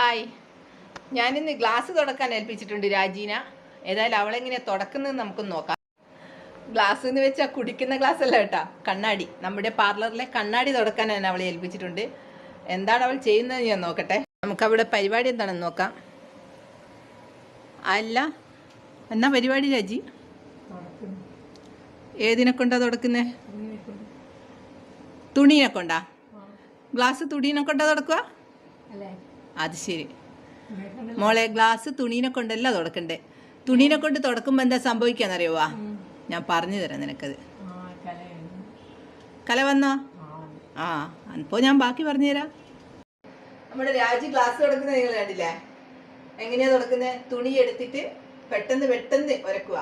Hi. ഞാനിന്ന് glass തുടക്കാൻ ഏൽപ്പിച്ചിട്ടുണ്ട് രാജീന. ഏതായാലും അവളെങ്ങനെയാ തുടക്കുന്നത് നമുക്ക് നോക്കാം. ഗ്ലാസ് എന്ന് വെച്ചാൽ കുടിക്കുന്ന ഗ്ലാസ് അല്ല കേട്ടാ കണ്ണാടി. നമ്മുടെ പാർലറിലെ കണ്ണാടി തുടക്കാൻ ഞാൻ അവളെ ഏൽപ്പിച്ചിട്ടുണ്ട്. എന്താണ് അവൾ ചെയ്യുന്നത് ഞാൻ നോക്കട്ടെ. നമുക്ക് അവിടെ പരിപാടി എന്താണെന്ന് നോക്കാം. അല്ല എന്നാ പരിപാടി രാജി? ഏതിനെ കൊണ്ടാ തുടക്കുന്നേ? തുണീനെ കൊണ്ടാ? ഗ്ലാസ് തുണീനെ കൊണ്ടാ തുടക്കുക അത് ശരി. മോളെ ഗ്ലാസ് തുണീനെ കൊണ്ടല്ല തുടക്കണ്ടേ? തുണീനെ കൊണ്ട് തുടക്കുമ്പോൾ എന്താ സംഭവിക്കാന്നറിയുവാ ഞാൻ പറഞ്ഞു തരാം നിനക്കത്. കല വന്നോ? ആ അപ്പോ ഞാൻ ബാക്കി പറഞ്ഞുതരാം നമ്മുടെ രാജി ഗ്ലാസ് തുടക്കുന്ന നിങ്ങൾ കണ്ടില്ലേ? എങ്ങനെയാ തുടക്കുന്നത് തുണി എടുത്തിട്ട് പെട്ടെന്ന് പെട്ടെന്ന് ഉരക്കുക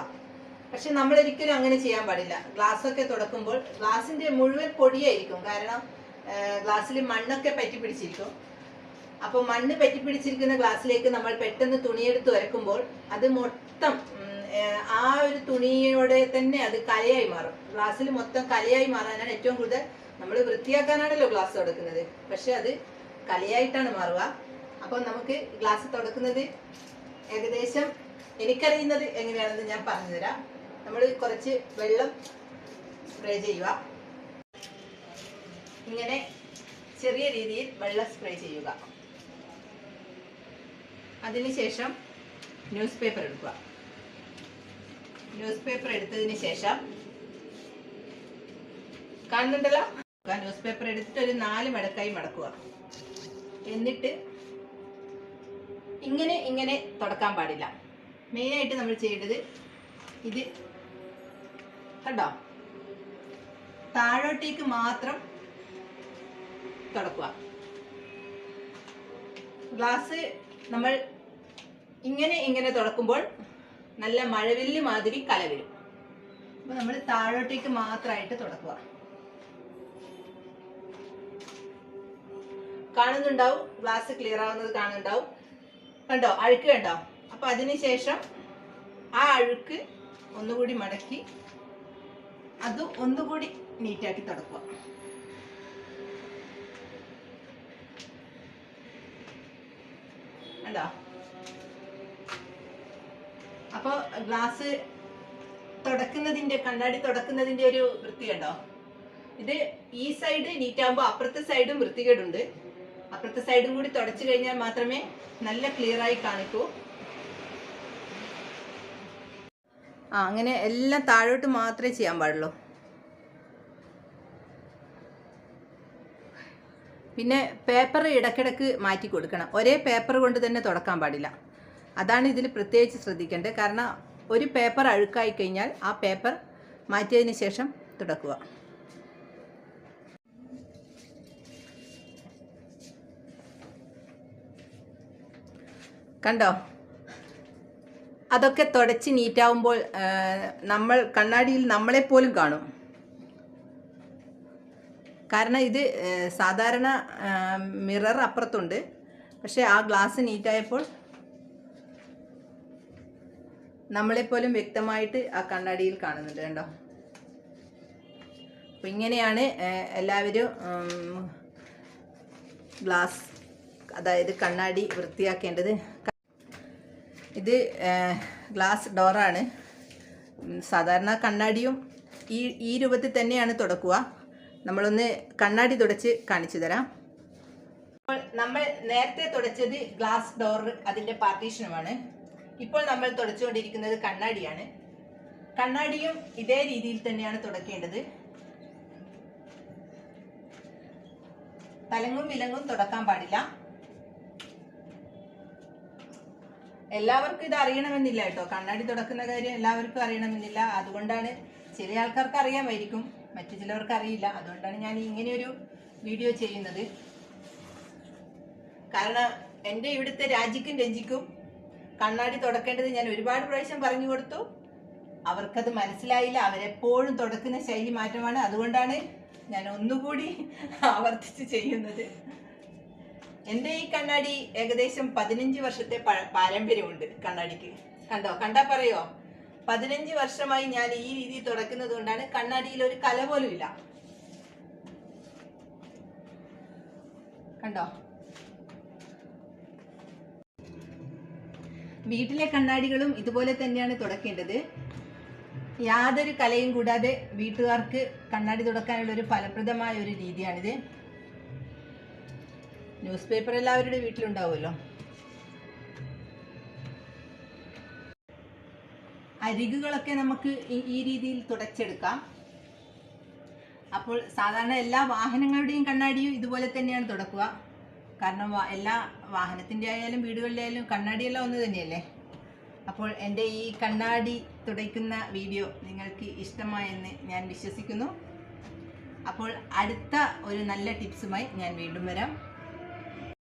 പക്ഷെ നമ്മൾ ഒരിക്കലും അങ്ങനെ ചെയ്യാൻ പാടില്ല. ഗ്ലാസ് ഒക്കെ തുടക്കുമ്പോൾ ഗ്ലാസിന്റെ മുഴുവൻ പൊടിയായിരിക്കും. കാരണം ഗ്ലാസ്സിൽ മണ്ണൊക്കെ പറ്റി പിടിച്ചിരിക്കും. അപ്പോൾ മണ്ണ് പറ്റിപ്പിടിച്ചിരിക്കുന്ന ഗ്ലാസ്സിലേക്ക് നമ്മൾ പെട്ടെന്ന് തുണിയെടുത്ത് ഉരക്കുമ്പോൾ അത് മൊത്തം ആ ഒരു തുണിയോടെ തന്നെ അത് കലയായി മാറും. ഗ്ലാസ്സിൽ മൊത്തം കലയായി മാറാനാണ് ഏറ്റവും കൂടുതൽ നമ്മൾ വൃത്തിയാക്കാനാണല്ലോ ഗ്ലാസ് തുടക്കുന്നത്. പക്ഷെ അത് കലയായിട്ടാണ് മാറുക. അപ്പോൾ നമുക്ക് ഗ്ലാസ് തുടക്കുന്നത് ഏകദേശം എനിക്കറിയുന്നത് എങ്ങനെയാണെന്ന് ഞാൻ പറഞ്ഞുതരാം. നമ്മൾ കുറച്ച് വെള്ളം സ്പ്രേ ചെയ്യുക. ഇങ്ങനെ ചെറിയ രീതിയിൽ വെള്ളം സ്പ്രേ ചെയ്യുക. അതിനുശേഷം ന്യൂസ് പേപ്പർ എടുക്കുക. ന്യൂസ് പേപ്പർ എടുത്തതിന് ശേഷം കാണുന്നുണ്ടല്ലോ? ന്യൂസ് പേപ്പർ എടുത്തിട്ട് ഒരു നാല് മടക്കായി മടക്കുക. എന്നിട്ട് ഇങ്ങനെ ഇങ്ങനെ തുടക്കാൻ പാടില്ല. മെയിനായിട്ട് നമ്മൾ ചെയ്യേണ്ടത് ഇത് കണ്ടോ? താഴോട്ടേക്ക് മാത്രം തുടക്കുക. ഗ്ലാസ് നമ്മൾ ഇങ്ങനെ ഇങ്ങനെ തുടക്കുമ്പോൾ നല്ല മഴവില്ല് മാതിരി കല വരും അപ്പൊ നമ്മൾ താഴോട്ടേക്ക് മാത്രമായിട്ട് തുടക്കുക കാണുന്നുണ്ടാവും? ഗ്ലാസ് ക്ലിയർ ആവുന്നത് കാണുന്നുണ്ടാവും. കണ്ടോ? അഴുക്ക് കണ്ടോ? അപ്പൊ അതിനുശേഷം ആ അഴുക്ക് ഒന്നുകൂടി മടക്കി അത് ഒന്നുകൂടി നീറ്റാക്കി തുടക്കുക കണ്ടോ? അപ്പോൾ ഗ്ലാസ് തുടക്കുന്നതിന്റെ കണ്ണാടി തുടക്കുന്നതിന്റെ ഒരു വൃത്തി കണ്ടോ ഇത് ഈ സൈഡ് നീറ്റാകുമ്പോ അപ്പുറത്തെ സൈഡും വൃത്തികേടുണ്ട്. അപ്പുറത്തെ സൈഡും കൂടി തുടച്ചു കഴിഞ്ഞാൽ മാത്രമേ നല്ല ക്ലിയർ ആയി കാണിക്കൂ. ആ അങ്ങനെ എല്ലാം താഴോട്ട് മാത്രമേ ചെയ്യാൻ പാടുള്ളൂ. പിന്നെ പേപ്പർ ഇടക്കിടക്ക് മാറ്റി കൊടുക്കണം. ഒരേ പേപ്പർ കൊണ്ട് തന്നെ തുടക്കാൻ പാടില്ല. അതാണ് ഇതിൽ പ്രത്യേകിച്ച് ശ്രദ്ധിക്കേണ്ടത്. കാരണം ഒരു പേപ്പർ അഴുക്കായി കഴിഞ്ഞാൽ ആ പേപ്പർ മാറ്റിയതിന് ശേഷം തുടക്കുക. കണ്ടോ? അതൊക്കെ തുടച്ച് നീറ്റാവുമ്പോൾ നമ്മൾ കണ്ണാടിയിൽ നമ്മളെപ്പോലും കാണും. കാരണം ഇത് സാധാരണ മിറർ അപ്പുറത്തുണ്ട്. പക്ഷേ ആ ഗ്ലാസ് നീറ്റായപ്പോൾ നമ്മളെപ്പോലും വ്യക്തമായിട്ട് ആ കണ്ണാടിയിൽ കാണുന്നുണ്ട് കണ്ടോ? അപ്പം ഇങ്ങനെയാണ് എല്ലാവരും ഗ്ലാസ് അതായത് കണ്ണാടി വൃത്തിയാക്കേണ്ടത്. ഇത് ഗ്ലാസ് ഡോറാണ്. സാധാരണ കണ്ണാടിയും ഈ ഈ രൂപത്തിൽ തന്നെയാണ് തുടക്കുക. നമ്മളൊന്ന് കണ്ണാടി തുടച്ച് കാണിച്ചു തരാം. നമ്മൾ നേരത്തെ തുടച്ചത് ഗ്ലാസ് ഡോർ അതിന്റെ പാർട്ടീഷനുമാണ്. ഇപ്പോൾ നമ്മൾ തുടച്ചുകൊണ്ടിരിക്കുന്നത് കണ്ണാടിയാണ്. കണ്ണാടിയും ഇതേ രീതിയിൽ തന്നെയാണ് തുടക്കേണ്ടത്. തലങ്ങും വിലങ്ങും തുടക്കാൻ പാടില്ല. എല്ലാവർക്കും ഇത് അറിയണമെന്നില്ല കേട്ടോ. കണ്ണാടി തുടക്കുന്ന കാര്യം എല്ലാവർക്കും അറിയണമെന്നില്ല. അതുകൊണ്ടാണ് ചില ആൾക്കാർക്ക് അറിയാമായിരിക്കും. മറ്റു ചിലവർക്ക് അറിയില്ല. അതുകൊണ്ടാണ് ഞാൻ ഇങ്ങനെയൊരു വീഡിയോ ചെയ്യുന്നത്. കാരണം എന്റെ ഇവിടുത്തെ രാജിക്കും രഞ്ജിക്കും കണ്ണാടി തുടക്കേണ്ടത് ഞാൻ ഒരുപാട് പ്രാവശ്യം പറഞ്ഞു കൊടുത്തു. അവർക്കത് മനസ്സിലായില്ല. അവരെപ്പോഴും തുടക്കുന്ന ശൈലി മാറ്റമാണ്. അതുകൊണ്ടാണ് ഞാൻ ഒന്നുകൂടി ആവർത്തിച്ച് ചെയ്യുന്നത്. എന്റെ ഈ കണ്ണാടി ഏകദേശം പതിനഞ്ച് വർഷത്തെ പാരമ്പര്യമുണ്ട് കണ്ണാടിക്ക്. കണ്ടോ? കണ്ടാ പറയോ? പതിനഞ്ച് വർഷമായി ഞാൻ ഈ രീതി തുടക്കുന്നത് കൊണ്ടാണ് കണ്ണാടിയിൽ ഒരു കല പോലും ഇല്ല. കണ്ടോ? വീട്ടിലെ കണ്ണാടികളും ഇതുപോലെ തന്നെയാണ് തുടക്കേണ്ടത്. യാതൊരു കലയും കൂടാതെ വീട്ടുകാർക്ക് കണ്ണാടി തുടക്കാനുള്ള ഒരു ഫലപ്രദമായ ഒരു രീതിയാണിത്. ന്യൂസ് പേപ്പർ എല്ലാവരുടെ വീട്ടിലുണ്ടാവുമല്ലോ. അരികുകളൊക്കെ നമുക്ക് ഈ- രീതിയിൽ തുടച്ചെടുക്കാം. അപ്പോൾ സാധാരണ എല്ലാ വാഹനങ്ങളുടെയും കണ്ണാടിയും ഇതുപോലെ തന്നെയാണ് തുടക്കുക. കാരണം എല്ലാ വാഹനത്തിന്റെ ആയാലും വീടുകളിലെ ആയാലും കണ്ണാടിയെല്ലാം ഒന്ന് തന്നെയല്ലേ? അപ്പോൾ എന്റെ ഈ കണ്ണാടി തുടയ്ക്കുന്ന വീഡിയോ നിങ്ങൾക്ക് ഇഷ്ടമായെന്ന് ഞാൻ വിശ്വസിക്കുന്നു. അപ്പോൾ അടുത്ത ഒരു നല്ല ടിപ്സുമായി ഞാൻ വീണ്ടും വരാം.